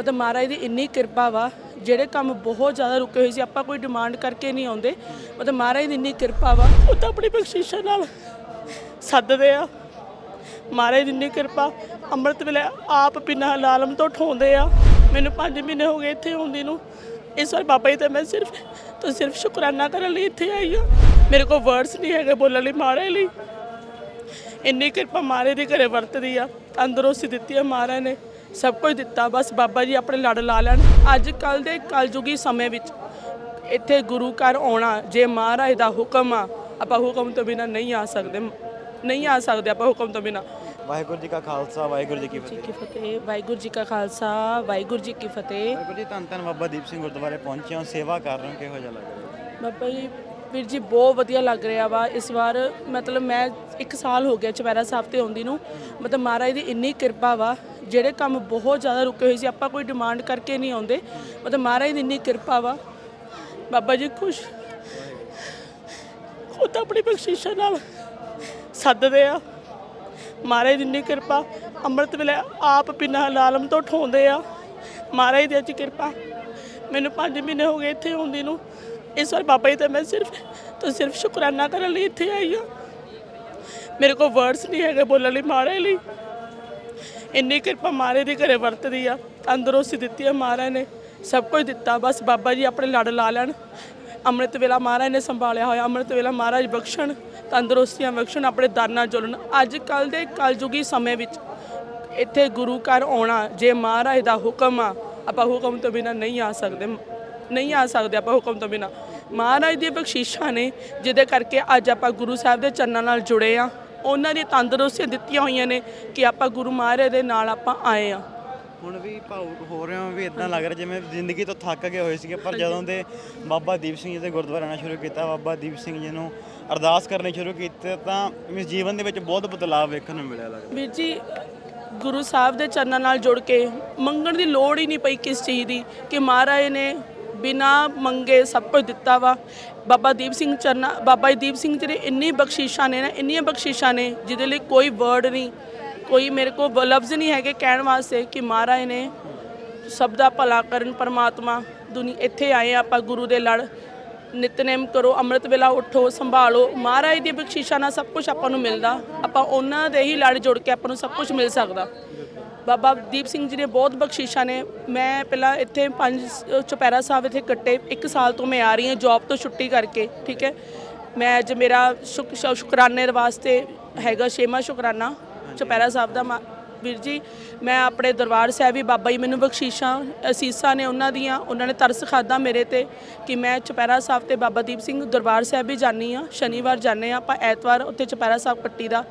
ਮਤਲਬ ਮਹਾਰਾਜ ਦੀ ਇੰਨੀ ਕਿਰਪਾ ਵਾ, ਜਿਹੜੇ ਕੰਮ ਬਹੁਤ ਜ਼ਿਆਦਾ ਰੁਕੇ ਹੋਏ ਸੀ, ਆਪਾਂ ਕੋਈ ਡਿਮਾਂਡ ਕਰਕੇ ਨਹੀਂ ਆਉਂਦੇ। ਮਤਲਬ ਮਹਾਰਾਜ ਦੀ ਇੰਨੀ ਕਿਰਪਾ ਵਾ, ਉਹ ਤਾਂ ਆਪਣੀ ਬਖਸ਼ਿਸ਼ਾਂ ਨਾਲ ਸੱਦਦੇ ਆ। ਮਹਾਰਾਜ ਦੀ ਇੰਨੀ ਕਿਰਪਾ, ਅੰਮ੍ਰਿਤ ਵੇਲੇ ਆਪ ਬਿਨਾਂ ਲਾਲਮ ਤੋਂ ਠਾਉਂਦੇ ਆ। ਮੈਨੂੰ 5 ਮਹੀਨੇ ਹੋ ਗਏ ਇੱਥੇ ਆਉਂਦੀ ਨੂੰ। ਇਸ ਵਾਰ ਬਾਬਾ ਜੀ ਤੇ ਮੈਂ ਸਿਰਫ, ਤਾਂ ਸਿਰਫ ਸ਼ੁਕਰਾਨਾ ਕਰਨ ਲਈ ਇੱਥੇ ਆਈ ਹਾਂ। ਮੇਰੇ ਕੋਲ ਵਰਡਸ ਨਹੀਂ ਹੈਗੇ ਬੋਲਣ ਲਈ ਮਹਾਰਾਜ ਲਈ। ਇੰਨੀ ਕਿਰਪਾ ਮਹਾਰਾਜ ਦੇ ਘਰੇ ਵਰਤਦੀ ਆ, ਤੰਦਰੁਸਤੀ ਦਿੱਤੀ ਆ ਮਹਾਰਾਜ ਨੇ। ਸਭ ਕੁਝ ਦਿੱਤਾ ਬਸ ਬਾਬਾ ਜੀ ਆਪਣੇ ਲੜ ਲਾ ਲੈਣ। ਅੱਜ ਕੱਲ ਦੇ ਕਲਯੁਗੀ ਸਮੇਂ ਵਿੱਚ ਇੱਥੇ ਗੁਰੂ ਘਰ ਆਉਣਾ ਜੇ ਮਹਾਰਾਜ ਦਾ ਹੁਕਮ ਆ ਆਪਾਂ ਹੁਕਮ ਤੋਂ ਬਿਨਾ ਨਹੀਂ ਆ ਸਕਦੇ। ਨਹੀਂ ਆ ਸਕਦੇ ਆਪਾਂ ਹੁਕਮ ਤੋਂ ਬਿਨਾ। ਵਾਹਿਗੁਰੂ ਜੀ ਕਾ ਖਾਲਸਾ ਵਾਹਿਗੁਰੂ ਜੀ ਕੀ ਫਤਿਹ ਕੀ ਫਤਿਹ ਵਾਹਿਗੁਰੂ ਜੀ ਕਾ ਖਾਲਸਾ ਵਾਹਿਗੁਰੂ ਜੀ ਕੀ ਫਤਿਹ। ਵਾਹਿਗੁਰੂ ਜੀ ਧੰਨ ਧੰਨ ਬਾਬਾ ਦੀਪ ਸਿੰਘ ਗੁਰਦੁਆਰੇ ਪਹੁੰਚੇ ਹਾਂ ਸੇਵਾ ਕਰ ਰਹੇ ਹੋ ਕਿਹੋ ਜਿਹਾ ਲੱਗ ਰਿਹਾ? ਬਾਬਾ ਜੀ ਵੀਰ ਜੀ ਬਹੁਤ ਵਧੀਆ ਲੱਗ ਰਿਹਾ ਵਾ। ਇਸ ਵਾਰ ਮਤਲਬ ਮੈਂ ਇੱਕ ਸਾਲ ਹੋ ਗਿਆ ਚੁਪਹਿਰਾ ਸਾਹਿਬ ਤੇ ਆਉਂਦੀ ਨੂੰ। ਮਤਲਬ ਮਹਾਰਾਜ ਦੀ ਇੰਨੀ ਕਿਰਪਾ ਵਾ ਜਿਹੜੇ ਕੰਮ ਬਹੁਤ ਜ਼ਿਆਦਾ ਰੁਕੇ ਹੋਏ ਸੀ, ਆਪਾਂ ਕੋਈ ਡਿਮਾਂਡ ਕਰਕੇ ਨਹੀਂ ਆਉਂਦੇ। ਮਤਲਬ ਮਹਾਰਾਜ ਦੀ ਇੰਨੀ ਕਿਰਪਾ ਵਾ। ਬਾਬਾ ਜੀ ਖੁਸ਼। ਖੁਦ ਆਪਣੀ ਬਖਸ਼ਿਸ਼ਾਂ ਨਾਲ ਸੱਦਦੇ ਆ। ਮਹਾਰਾਜ ਦੀ ਇੰਨੀ ਕਿਰਪਾ। ਅੰਮ੍ਰਿਤ ਵੇਲੇ ਆਪ ਬਿਨਾਂ ਲਾਲਮ ਤੋਂ ਠਾਉਂਦੇ ਆ। ਮਹਾਰਾਜ ਦੀ ਅੱਜ ਕਿਰਪਾ। ਮੈਨੂੰ 5 ਮਹੀਨੇ ਹੋ ਗਏ ਇੱਥੇ ਆਉਂਦੀ ਨੂੰ। ਇਸ ਵਾਰ ਬਾਬਾ ਜੀ ਤੇ ਮੈਂ ਸਿਰਫ, ਤਾਂ ਸਿਰਫ ਸ਼ੁਕਰਾਨਾ ਕਰਨ ਲਈ ਇੱਥੇ ਆਈ ਹਾਂ। ਮੇਰੇ ਕੋਲ ਵਰਡਸ ਨਹੀਂ ਹੈਗੇ ਬੋਲਣ ਲਈ ਮਹਾਰਾਜ ਲਈ। ਇੰਨੀ ਕਿਰਪਾ ਮਹਾਰਾਜ ਦੇ ਘਰੇ ਵਰਤਦੀ ਆ ਤੰਦਰੁਸਤੀ ਦਿੱਤੀ ਆ ਮਹਾਰਾਜ ਨੇ, ਸਭ ਕੁਝ ਦਿੱਤਾ, ਬਸ ਬਾਬਾ ਜੀ ਆਪਣੇ ਲੜ ਲਾ ਲੈਣ। ਅੰਮ੍ਰਿਤ ਵੇਲਾ ਮਹਾਰਾਜ ਨੇ ਸੰਭਾਲਿਆ ਹੋਇਆ, ਅੰਮ੍ਰਿਤ ਵੇਲਾ ਮਹਾਰਾਜ ਬਖਸ਼ਣ, ਤੰਦਰੁਸਤੀਆਂ ਬਖਸ਼ਣ, ਆਪਣੇ ਦਾਨਾਂ ਜੁਲਣ ਅੱਜ ਕੱਲ ਦੇ ਕਲਯੁਗੀ ਸਮੇਂ ਵਿੱਚ ਇੱਥੇ ਗੁਰੂ ਘਰ ਆਉਣਾ, ਜੇ ਮਹਾਰਾਜ ਦਾ ਹੁਕਮ ਆ, ਆਪਾਂ ਹੁਕਮ ਤੋਂ ਬਿਨਾ ਨਹੀਂ ਆ ਸਕਦੇ, ਨਹੀਂ ਆ ਸਕਦੇ ਆਪਾਂ ਹੁਕਮ ਤੋਂ ਬਿਨਾ। ਮਹਾਰਾਜ ਦੀਆਂ ਬਖਸ਼ਿਸ਼ਾਂ ਨੇ, ਜਿਹਦੇ ਕਰਕੇ ਅੱਜ ਆਪਾਂ ਗੁਰੂ ਸਾਹਿਬ ਦੇ ਚਰਨਾਂ ਨਾਲ ਜੁੜੇ ਆ। ਉਹਨਾਂ ਦੀ ਤੰਦਰੁਸਤੀਆਂ ਦਿੱਤੀਆਂ ਹੋਈਆਂ ਨੇ ਕਿ ਆਪਾਂ ਗੁਰੂ ਮਹਾਰਾਜ ਦੇ ਨਾਲ ਆਪਾਂ ਆਏ ਆ ਹੁਣ ਵੀ ਭਾਵੁਕ ਹੋ ਰਹੇ ਹੋ ਵੀ ਇਦਾਂ ਲੱਗ ਰਿਹਾ ਜਿਵੇਂ ਜ਼ਿੰਦਗੀ ਤੋਂ ਥੱਕ ਗਏ ਹੋਏ ਸੀਗੇ ਪਰ ਜਦੋਂ ਦੇ ਬਾਬਾ ਦੀਪ ਸਿੰਘ ਜੀ ਦੇ ਗੁਰਦੁਆਰੇ ਆਉਣਾ ਸ਼ੁਰੂ ਕੀਤਾ ਬਾਬਾ ਦੀਪ ਸਿੰਘ ਜੀ ਨੂੰ ਅਰਦਾਸ ਕਰਨੀ ਸ਼ੁਰੂ ਕੀਤੀ ਤਾਂ ਮੀਨਸ ਜੀਵਨ ਦੇ ਵਿੱਚ ਬਹੁਤ ਬਦਲਾਅ ਵੇਖਣ ਨੂੰ ਮਿਲਿਆ ਲੱਗਦਾ। ਵੀਰ ਜੀ ਗੁਰੂ ਸਾਹਿਬ ਦੇ ਚਰਨਾਂ ਨਾਲ ਜੁੜ ਕੇ ਮੰਗਣ ਦੀ ਲੋੜ ਹੀ ਨਹੀਂ ਪਈ ਕਿਸ ਚੀਜ਼ ਦੀ ਕਿ ਮਹਾਰਾਜ ਨੇ ਬਿਨਾ ਮੰਗੇ ਸਭ ਕੁਝ ਦਿੱਤਾ ਵਾ। ਬਾਬਾ ਦੀਪ ਸਿੰਘ ਚਰਨਾ, ਬਾਬਾ ਦੀਪ ਸਿੰਘ ਜਿਹੜੇ ਇੰਨੀ ਬਖਸ਼ਿਸ਼ਾਂ ਨੇ ਨਾ, ਇੰਨੀਆਂ ਬਖਸ਼ਿਸ਼ਾਂ ਨੇ, ਜਿਹਦੇ ਲਈ ਕੋਈ ਵਰਡ ਨਹੀਂ, ਕੋਈ ਮੇਰੇ ਕੋਲ ਲਫ਼ਜ਼ ਨਹੀਂ ਹੈਗੇ ਕਹਿਣ ਵਾਸਤੇ ਕਿ ਮਹਾਰਾਜ ਨੇ ਸਭ ਦਾ ਭਲਾ ਕਰਨ ਪਰਮਾਤਮਾ ਦੁਨੀ ਇੱਥੇ ਆਏ ਆਪਾਂ ਗੁਰੂ ਦੇ ਲੜ, ਨਿਤਨੇਮ ਕਰੋ, ਅੰਮ੍ਰਿਤ ਵੇਲਾ ਉਠੋ, ਸੰਭਾਲੋ, ਮਹਾਰਾਜ ਦੀ ਬਖਸ਼ਿਸ਼ਾਂ ਨਾਲ ਸਭ ਕੁਝ ਆਪਾਂ ਨੂੰ ਮਿਲਦਾ। ਆਪਾਂ ਉਹਨਾਂ ਦੇ ਹੀ ਲੜ ਜੁੜ ਕੇ ਆਪਾਂ ਨੂੰ ਸਭ ਕੁਝ ਮਿਲ ਸਕਦਾ। ਬਾਬਾ ਦੀਪ ਸਿੰਘ ਜੀ ਨੇ ਬਹੁਤ ਬਖਸ਼ਿਸ਼ਾਂ ਨੇ। ਮੈਂ ਪਹਿਲਾਂ ਇੱਥੇ ਪੰਜ ਚੁਪਹਿਰਾ ਸਾਹਿਬ ਇੱਥੇ ਕੱਟੇ। ਇੱਕ ਸਾਲ ਤੋਂ ਮੈਂ ਆ ਰਹੀ ਹਾਂ ਜੌਬ ਤੋਂ ਛੁੱਟੀ ਕਰਕੇ ਠੀਕ ਹੈ? ਮੈਂ ਅੱਜ ਮੇਰਾ ਸ਼ੁਕਰਾਨੇ ਦੇ ਵਾਸਤੇ ਹੈਗਾ ਛੇਵਾਂ ਸ਼ੁਕਰਾਨਾ ਚੁਪਹਿਰਾ ਸਾਹਿਬ ਦਾ ਵੀਰ ਜੀ। ਮੈਂ ਆਪਣੇ ਦਰਬਾਰ ਸਾਹਿਬ ਵੀ ਬਾਬਾ ਜੀ ਮੈਨੂੰ ਬਖਸ਼ਿਸ਼ਾਂ ਅਸੀਸਾਂ ਨੇ ਉਹਨਾਂ ਦੀਆਂ। ਉਹਨਾਂ ਨੇ ਤਰਸ ਖਾਦਾ ਮੇਰੇ ਤੇ ਕਿ ਮੈਂ ਚੁਪਹਿਰਾ ਸਾਹਿਬ ਤੇ ਬਾਬਾ ਦੀਪ ਸਿੰਘ ਦਰਬਾਰ ਸਾਹਿਬ ਵੀ ਜਾਨੀ ਆ ਸ਼ਨੀਵਾਰ ਜਾਂਦੇ ਆ ਆਪਾਂ ਐਤਵਾਰ ਉੱਥੇ ਚੁਪਹਿਰਾ ਸਾਹਿਬ ਕੱਟੀ ਦਾ।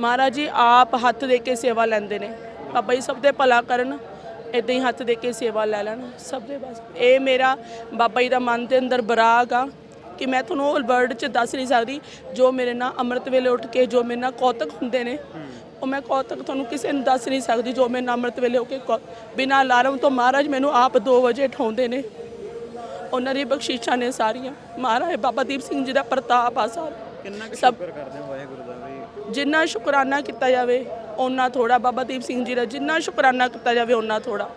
ਮਹਾਰਾਜ ਜੀ ਆਪ ਹੱਥ ਦੇ ਕੇ ਸੇਵਾ ਲੈਂਦੇ ਨੇ। ਬਾਬਾ ਜੀ ਸਭ ਦੇ ਭਲਾ ਕਰਨ ਇਦਾਂ ਹੀ ਹੱਥ ਦੇ ਕੇ ਸੇਵਾ ਲੈ ਲੈਣ ਸਭ ਦੇ ਬਸ। ਇਹ ਮੇਰਾ ਬਾਬਾ ਜੀ ਦਾ ਮਨ ਦੇ ਅੰਦਰ ਬਰਾਗ ਆ ਕਿ ਮੈਂ ਤੁਹਾਨੂੰ ਉਹ ਵਰਡ 'ਚ ਦੱਸ ਨਹੀਂ ਸਕਦੀ ਜੋ ਮੇਰੇ ਨਾਲ ਅੰਮ੍ਰਿਤ ਵੇਲੇ ਉੱਠ ਕੇ ਜੋ ਮੇਰੇ ਨਾਲ ਕੌਤਕ ਹੁੰਦੇ ਨੇ ਉਹ ਮੈਂ ਕੌਤਕ ਤੁਹਾਨੂੰ ਕਿਸੇ ਨੂੰ ਦੱਸ ਨਹੀਂ ਸਕਦੀ ਜੋ ਮੇਰੇ ਨਾਲ ਅੰਮ੍ਰਿਤ ਵੇਲੇ ਹੋ ਕੇ ਬਿਨਾਂ ਅਲਾਰਮ ਤੋਂ ਮਹਾਰਾਜ ਮੈਨੂੰ ਆਪ 2 ਵਜੇ ਉਠਾਉਂਦੇ ਨੇ। ਉਹਨਾਂ ਦੀ ਬਖਸ਼ਿਸ਼ਾਂ ਨੇ ਸਾਰੀਆਂ। ਮਹਾਰਾਜ ਬਾਬਾ ਦੀਪ ਸਿੰਘ ਜੀ ਦਾ ਪ੍ਰਤਾਪ ਆ ਸਾਰਾ। ਕਿੰਨਾ ਸ਼ੁਕਰ ਕਰਦੇ ਹੋ ਵਾਹਿਗੁਰੂ ਦਾ ਵੀ? ਜਿੰਨਾ ਸ਼ੁਕਰਾਨਾ ਕੀਤਾ ਜਾਵੇ ਓਨਾ ਥੋੜਾ ਬਾਬਾ ਦੀਪ ਸਿੰਘ ਜੀ ਦਾ ਜਿੰਨਾ ਸ਼ੁਕਰਾਨਾ ਕੀਤਾ ਜਾਵੇ ਓਨਾ ਥੋੜਾ।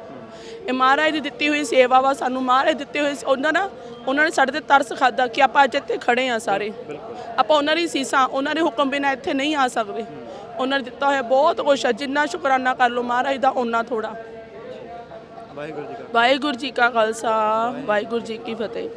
ਇਹ ਮਹਾਰਾਜ ਦੀ ਦਿੱਤੀ ਹੋਈ ਸੇਵਾ ਵਾ ਸਾਨੂੰ ਮਹਾਰਾਜ ਦਿੱਤੇ ਹੋਏ ਉਹਨਾਂ ਨਾ ਉਹਨਾਂ ਨੇ ਸਾਡੇ ਤੇ ਤਰਸ ਖਾਦਾ ਕਿ ਆਪਾਂ ਅੱਜ ਇੱਥੇ ਖੜੇ ਆ ਸਾਰੇ। ਆਪਾਂ ਉਹਨਾਂ ਦੀ ਸੀਸਾਂ ਉਹਨਾਂ ਦੇ ਹੁਕਮ ਬਿਨਾਂ ਇੱਥੇ ਨਹੀਂ ਆ ਸਕਦੇ। ਉਹਨਾਂ ਨੇ ਦਿੱਤਾ ਹੋਇਆ ਬਹੁਤ ਕੁਛ ਹੈ ਜਿੰਨਾ ਸ਼ੁਕਰਾਨਾ ਕਰ ਲਓ ਮਹਾਰਾਜ ਦਾ ਓਨਾ ਥੋੜਾ। ਵਾਹਿਗੁਰੂ ਜੀ ਕਾ ਖਾਲਸਾ ਵਾਹਿਗੁਰੂ ਜੀ ਕੀ ਫਤਿਹ।